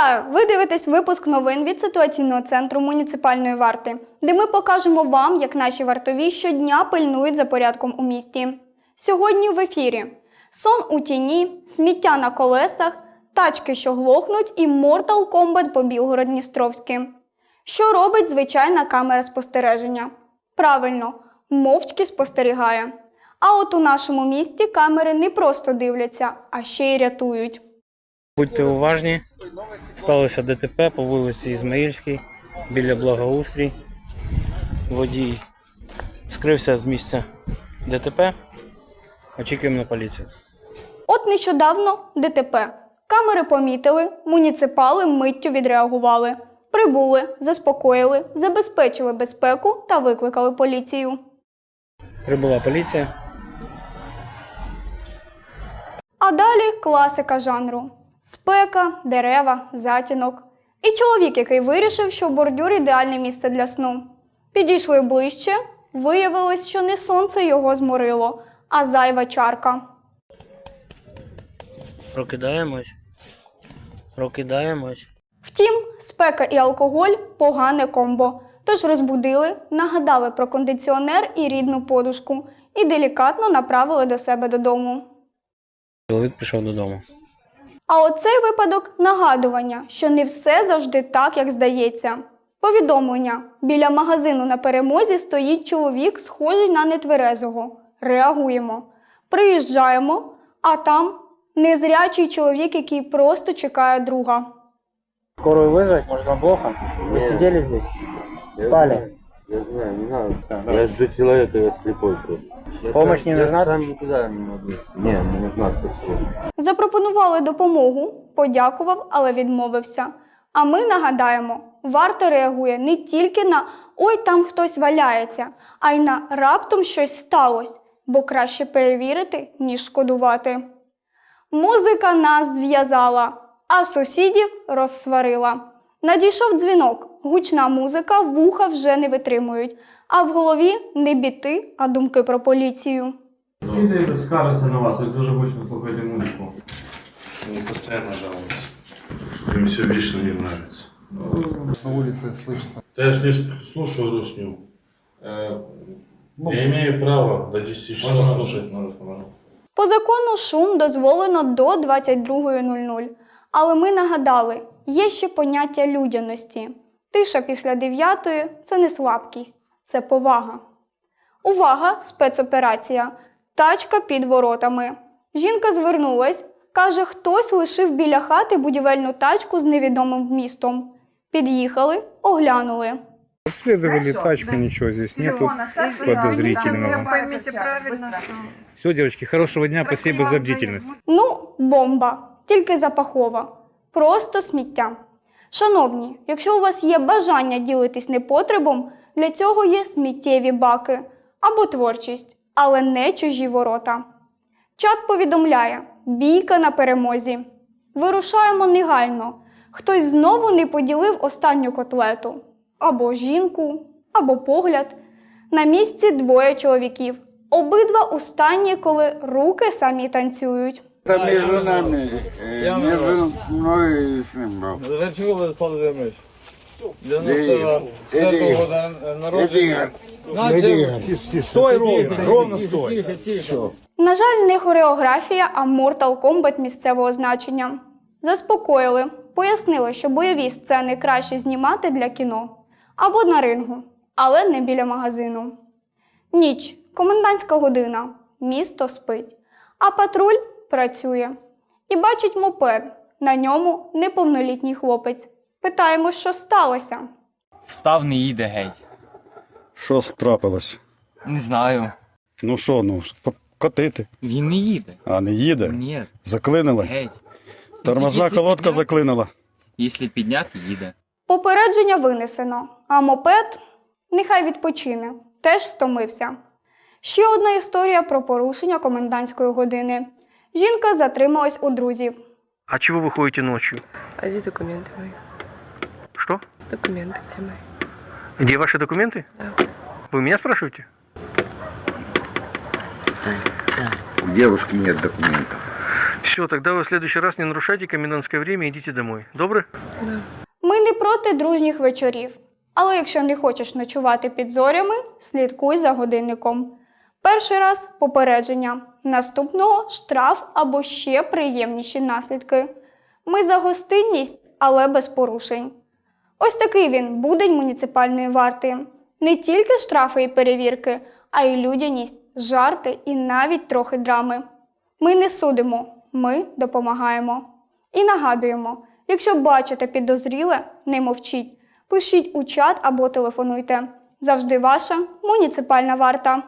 Вітаю! Ви дивитесь випуск новин від ситуаційного центру муніципальної варти, де ми покажемо вам, як наші вартові щодня пильнують за порядком у місті. Сьогодні в ефірі сон у тіні, сміття на колесах, тачки, що глохнуть, і Mortal Kombat по Білгород-Дністровськи. Що робить звичайна камера спостереження? Правильно, мовчки спостерігає. А от у нашому місті камери не просто дивляться, а ще й рятують. Будьте уважні. Сталося ДТП по вулиці Ізмаїльській біля Благоустрій. Водій скрився з місця ДТП. Очікуємо на поліцію. От нещодавно ДТП. Камери помітили, муніципали миттю відреагували. Прибули, заспокоїли, забезпечили безпеку та викликали поліцію. Прибула поліція. А далі класика жанру: спека, дерева, затінок. І чоловік, який вирішив, що бордюр ідеальне місце для сну. Підійшли ближче, виявилось, що не сонце його зморило, а зайва чарка. Прокидаємось. Прокидаємось. Втім, спека і алкоголь погане комбо. Тож розбудили, нагадали про кондиціонер і рідну подушку і делікатно направили до себе додому. Чоловік пішов додому. А оцей випадок нагадування, що не все завжди так, як здається. Повідомлення: біля магазину на перемозі стоїть чоловік, схожий на нетверезого. Реагуємо. Приїжджаємо, а там незрячий чоловік, який просто чекає друга. Скорую? Может вам плохо? Вы Нет. здесь? Спали? Я знаю, не надо. Да, я жду человека, я слепой просто. Я Помощь сам- не нужна? Я сам никуда не могу. Не, не нужна спасибо. Запропонували допомогу, подякував, але відмовився. А ми нагадаємо, варта реагує не тільки на ой, там хтось валяється, а й на раптом щось сталося, бо краще перевірити, ніж шкодувати. Музика нас зв'язала, а сусідів розсварила. Надійшов дзвінок, гучна музика, вуха вже не витримують, а в голові не біти, а думки про поліцію. Сусіди скаржаться на вас, ви дуже гучно слухаєте музику. Они постоянно жалуются. Им все вечно не нравится. На улице слышно. Да я ж не слушаю русню. Е, Ну, Я имею право до 10 часов Можно слушать на русском. По закону шум дозволено до 22.00. Але ми нагадали, є ще поняття людяності. Тиша після 9 це не слабкість, це повага. Увага! Спецоперація. Тачка під воротами. Жінка звернулась, каже, хтось лишив біля хати будівельну тачку з невідомим вмістом. Під'їхали, оглянули. Обследовали тачку, ничего здесь нету. подозрительного. Поймите правильно, что... Все, девочки, хорошего дня, спасибо за бдительность. Ну, бомба, тільки запахова. Просто сміття. Шановні, якщо у вас є бажання ділитись непотребом, для цього є сміттєві баки або творчість, але не чужі ворота. Чат повідомляє: бійка на перемозі. Вирушаємо негайно. Хтось знову не поділив останню котлету. Або жінку, або погляд. На місці двоє чоловіків. Обидва у стані, коли руки самі танцюють. Это между нами, э, между мной и Шимбом. Заверчук Владислав Володимирович. Эдди, 94 Эдди, года народження. Эдди, Наче стой ровно, ровно стой. На жаль, не хореографія, а Mortal Kombat місцевого значення. Заспокоїли, пояснили, що бойові сцени краще знімати для кіно або на рингу, але не біля магазину. Ніч, комендантська година, місто спить, а патруль працює. І бачить мопед, на ньому неповнолітній хлопець. Питаємо, що сталося. Встав, не їде геть. Що трапилось? Не знаю. Ну що, ну, котити. Він не їде. А не їде? Ні, Заклинили? геть. Тормозна Якщо колодка підняти- заклинила. Якщо підняти, їде. Попередження винесено, а мопед нехай відпочине, теж стомився. Ще одна історія про порушення комендантської години. Жінка затрималась у друзів. А чего вы ходите ночью? А где документы мои? Что? Документы где мои? Где ваши документы? Да. Вы меня спрашиваете? У девушки нет документов. Все, тогда вы в следующий раз не нарушайте комендантское время и идите домой. Добре? Ми не проти дружніх вечорів. Але якщо не хочеш ночувати під зорями, слідкуй за годинником. Перший раз попередження, наступного штраф або ще приємніші наслідки. Ми за гостинність, але без порушень. Ось такий він будень муніципальної варти. Не тільки штрафи і перевірки, а й людяність, жарти і навіть трохи драми. Ми не судимо, ми допомагаємо. І нагадуємо, якщо бачите підозріле, не мовчіть. Пишіть у чат або телефонуйте. Завжди ваша муніципальна варта.